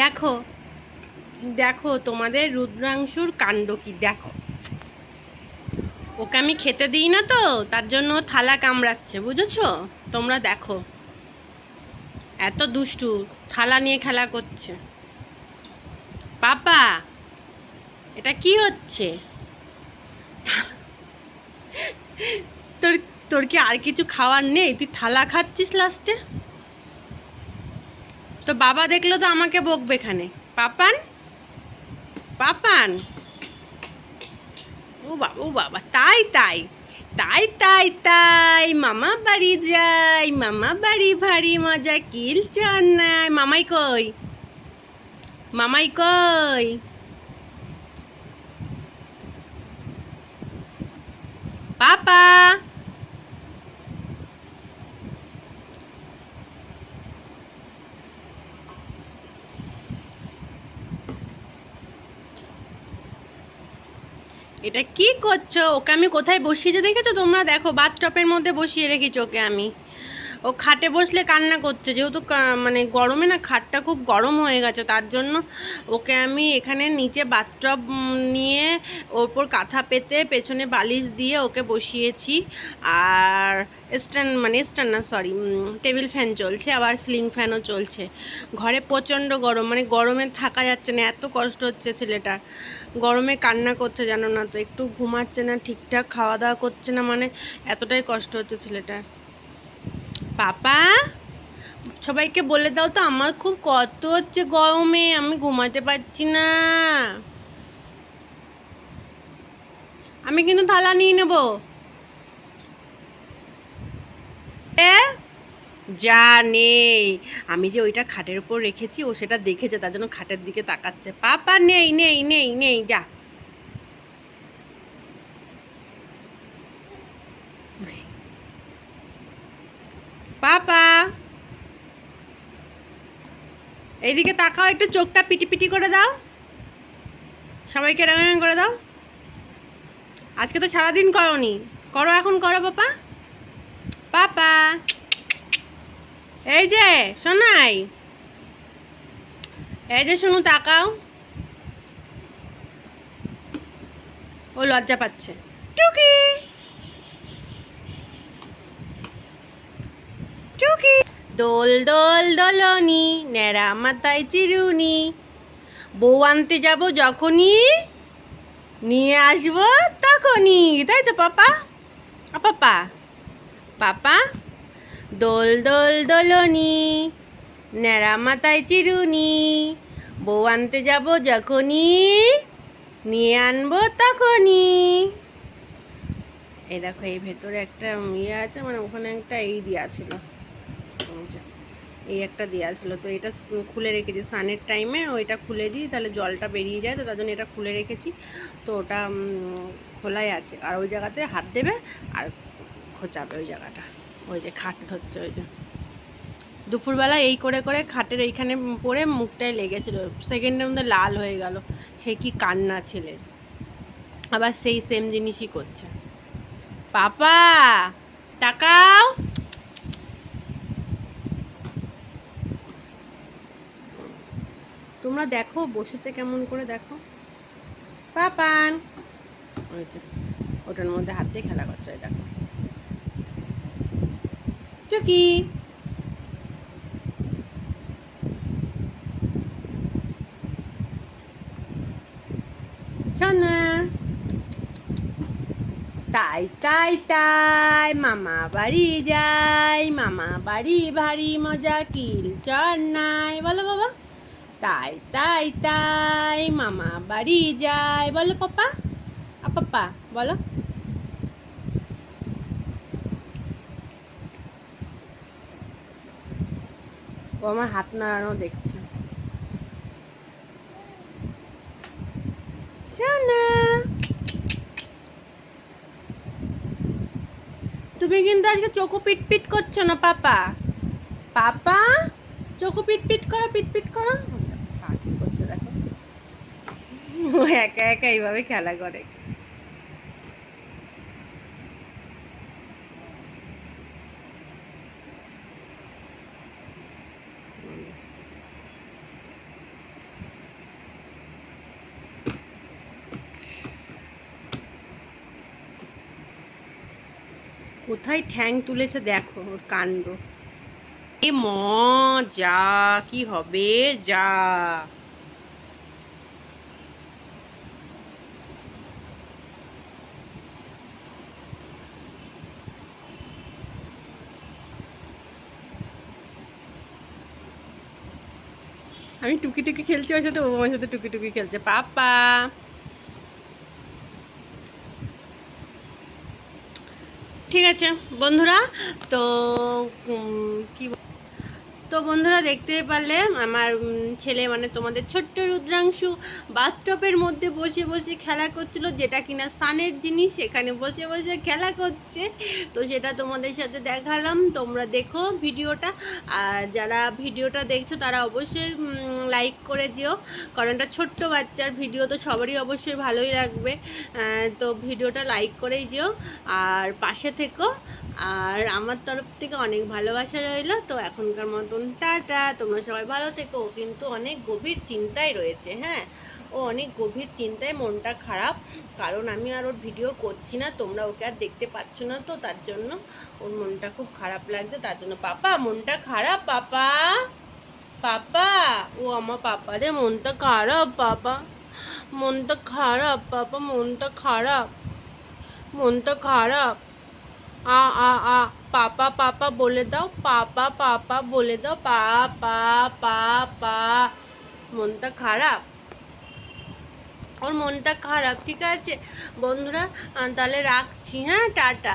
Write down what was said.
দেখো দেখো তোমাদের রুদ্রাংশুর কাণ্ড কি, দেখো। ওকে আমি খেতে দিই না তো, তার জন্য থালা কামড়াচ্ছে, বুঝেছ? তোমরা দেখো। এত দুষ্টু, থালা নিয়ে খেলা করছে। পাপা, এটা কি হচ্ছে? তোর তোর কি আর কিছু খাওয়ার নেই? তুই থালা খাচ্ছিস লাস্টে? তো বাবা দেখল তো আমাকে বকবে এখানে। পাপান? পাপান? ও বাবা ও বাবা, তাই তাই। তাই তাই তাই, মামা বাড়ি যাই মামা বাড়ি ভারী মজা, কিল নাই। মামাই কই? মামাই কই? পাপা? এটা কি করছ? ওকে আমি কোথায় বসিয়েছে? দেখেছ তোমরা? দেখো, বাথটপের মধ্যে বসিয়ে রেখেছি ওকে আমি। ও খাটে বসলে কান্না করছে, যেহেতু মানে গরমে না খাটটা খুব গরম হয়ে গেছে, তার জন্য ওকে আমি এখানে নিচে বাথটব নিয়ে ওর উপর কাঁথা পেতে পেছনে বালিশ দিয়ে ওকে বসিয়েছি। আর স্ট্যান্ড মানে স্ট্যান্ড না সরি টেবিল ফ্যান চলছে, আবার স্লিং ফ্যানও চলছে। ঘরে প্রচণ্ড গরম মানে গরমে থাকা যাচ্ছে না, এত কষ্ট হচ্ছে ছেলেটার গরমে কান্না করছে জানো না তো, একটু ঘুমাচ্ছে না ঠিকঠাক, খাওয়া দাওয়া করছে না মানে এতটাই কষ্ট হচ্ছে ছেলেটার। পাপা, সবাইকে বলে দাও তো আমার খুব কত হচ্ছে গরমে, আমি ঘুমাতে পারছি না। আমি কিন্তু থালা নিয়ে নেব? যা নেই। আমি যে ওইটা খাটের উপর রেখেছি, ও সেটা দেখেছে, তার জন্য খাটের দিকে তাকাচ্ছে। পাপা, নেই নেই নেই নেই, যা। পাপা। এইদিকে তাকাও একটু, চোখটা পিটি পিটি করে দাও। সবাইকে রাঙান করে দাও। আজকে তো সারাদিন করনি। করো এখন, করো পাপা। পাপা। এই যে, সোনাই। এই যে শোনো তাকাও। ও লজ্জা পাচ্ছে। টুকি। টুকি। দোল দোল দোলনি নেড়া মাথায় চিরুনি। বউ আনতে যাব যখনই, নিয়ে আসব তখনই। তাই তো, পাপা? পাপা? পাপা? দোল দোল দোলনি নেড়া মাথায় চিরুনি। বউ আনতে যাব যখনই, নিয়ে আনব তখনই। এই দেখো, এই ভেতরে একটা ইয়ে আছে মানে ওখানে একটা এই দেওয়া ছিল। এই একটা দেওয়া ছিল। তো এটা খুলে রেখেছি। স্নানের টাইমে ওইটা খুলে দিই, তাহলে জলটা বেরিয়ে যায়। তো তার জন্য এটা খুলে রেখেছি। তো ওটা খোলাই আছে। আর ওই জায়গাতে হাত দেবে আর খোঁচাবে ওই জায়গাটা। ওই যে খাট ধরছে ওই যে। দুপুরবেলা এই করে করে খাটের এইখানে পরে মুখটায় লেগেছিল। সেকেন্ডের মধ্যে লাল হয়ে গেল। সে কি কান্না ছেলের। আবার সেই সেম জিনিসই করছে। পাপা, টাকাও তোমরা দেখো, বসেছে কেমন করে দেখো। পাপান। ওটার মধ্যে হাত দিয়ে খেলা করছে দেখো। সোনা। তাই তাই তাই, মামা বাড়ি যাই, মামা বাড়ি ভারী মজা, কিল নাই। বলো বাবা। তাই তাই তাই, মামা বাড়ি যাই বলো পাপা আ পাপা বলো। ও আমার হাত নাড়ানো দেখছে। তুমি কিন্তু আজকে চোখো পিট পিট করছ না, পাপা। পাপা, চোখো পিট পিট করো পিট পিট করো। ও একা একা এইভাবে খেলা করে। কোথায় ঠ্যাং তুলেছে দেখো ওর কাণ্ড। এ ম যা কি হবে যা। আমি টুকি টুকি খেলছি, ওর সাথে ও আমার সাথে টুকি টুকি খেলছে। পাপা। ঠিক আছে, বন্ধুরা, তো কি তো বন্ধুরা দেখতে পারলে আমার ছেলে মানে তোমাদের ছোট্ট রুদ্রাংশু বাথটপের মধ্যে বসে বসে খেলা করছিল, যেটা কিনা সানের জিনিস, সেখানে বসে বসে খেলা করছে। তো সেটা তোমাদের সাথে দেখালাম, তোমরা দেখো ভিডিওটা। আর যারা ভিডিওটা দেখছ, তারা অবশ্যই লাইক করে যেও। কারণ এটা ছোট্ট বাচ্চার ভিডিও তো সবারই অবশ্যই ভালোই লাগবে। তো ভিডিওটা লাইক করেই যেও। আর পাশে থেকো। আর আমার তরফ থেকে অনেক ভালোবাসা রইল। তো এখনকার মতন টাটা। তোমরা সবাই ভালো থেকো। কিন্তু অনেক গভীর চিন্তায় রয়েছে হ্যাঁ? ও অনেক গভীর চিন্তায় মনটা খারাপ। কারণ আমি আর ওর ভিডিও করছি না। তোমরা ওকে আর দেখতে পাচ্ছ না তো। তার জন্য ওর মনটা খুব খারাপ লাগছে। তার জন্য, পাপা, মনটা খারাপ, পাপা। পাপা, ও আমার পাপা রে মনটা খারাপ, পাপা। মনটা খারাপ, পাপা, মনটা খারাপ। মনটা খারাপ। আ আ আ, পাপা পাপা বলে দাও, পাপা পাপা বলে দাও পা পা পা পা মনটা খারাপ। ওর মনটা খারাপ, ঠিক আছে? বন্ধুরা তাহলে রাখছি হ্যাঁ? টাটা।